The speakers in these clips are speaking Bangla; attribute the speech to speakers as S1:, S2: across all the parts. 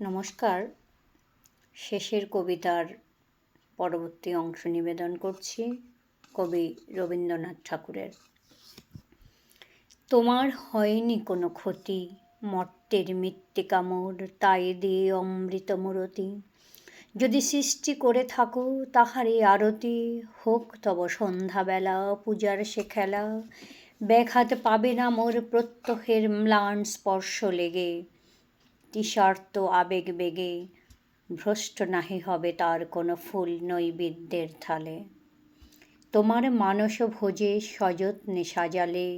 S1: নমস্কার। শেষের কবিতার পরবর্তী অংশ নিবেদন করছি কবি রবীন্দ্রনাথ ঠাকুরের। তোমার হয়নি কোনো ক্ষতি, মর্তের মৃত্তিকা মোর তাই দিয়ে অমৃত মূরতি। যদি সৃষ্টি করে থাকো তাহারই আরতি, হোক তব সন্ধ্যাবেলা পূজার সে খেলা। ব্যাঘাত পাবে না মোর প্রত্যহের ম্লান স্পর্শ লেগে। তৃষার্ত আবেগ বেগে, ভ্রষ্ট নাহি হবে তার কোনো ফুল নৈবেদ্যের থালে। তোমার মানস ভোজে সযত্নে সাজালে,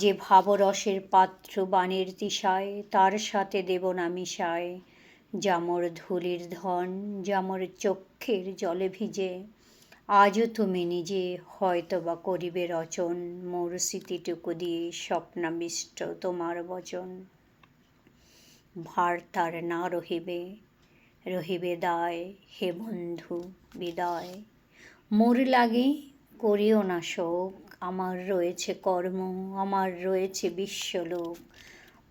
S1: যে ভাবরসের পাত্র বাণীর তিসায় তার সাথে দেব না মিশায়। জামর ধুলির ধন জামর চক্ষের জলে ভিজে, আজও তুমি নিজে হয়তো বা করিবে রচন, মোর স্মৃতিটুকু দিয়ে স্বপ্নাবিষ্ট তোমার বচন। ভার তার না রহিবে রহিবে দায় হে বন্ধু, বিদায়। মোর লাগে করিও না শোক, আমার রয়েছে কর্ম, আমার রয়েছে বিশ্বলোক।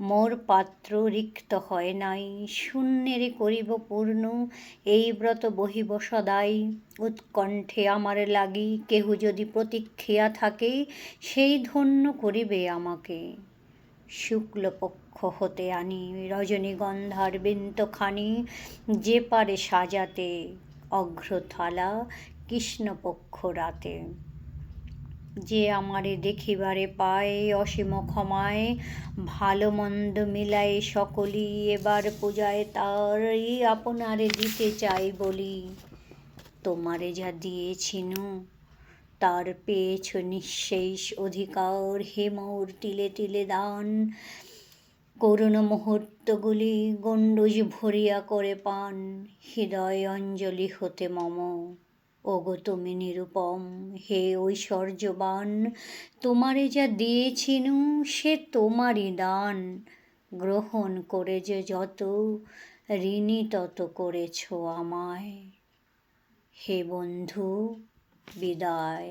S1: মোর পাত্র রিক্ত হয় নাই, শূন্যেরে করিব পূর্ণ, এই ব্রত বহিব সদাই। উৎকণ্ঠে আমার লাগি কেহ যদি প্রতীক্ষিয়া থাকে, সেই ধন্য করিবে আমাকে। শুক্লপক্ষ হতে আনি, রজনীগন্ধার বিন্তখানি যে পারে সাজাতে, অঘ্রথালা কৃষ্ণপক্ষ রাতে। যে আমারে দেখিবারে পায় অসীম ক্ষমায় ভালো মন্দ মিলায় সকলি, এবার পূজায় তারই আপনারে দিতে চাই বলি। তোমারে যা দিয়েছিনু তার পেয়েছ নিঃশেষ অধিকার হেমর তিলে তিলে দান। করুণ মুহূর্তগুলি গণ্ডুজ ভরিয়া করে পান। হৃদয় অঞ্জলি হতে মম। ওগো তুমি নিরুপম, হে ঐশ্বর্যবান, তোমারে যা দিয়েছিনু, সে তোমারই দান। গ্রহণ করে যে যত, ঋণী তত করেছ আমায়। হে বন্ধু বিদায়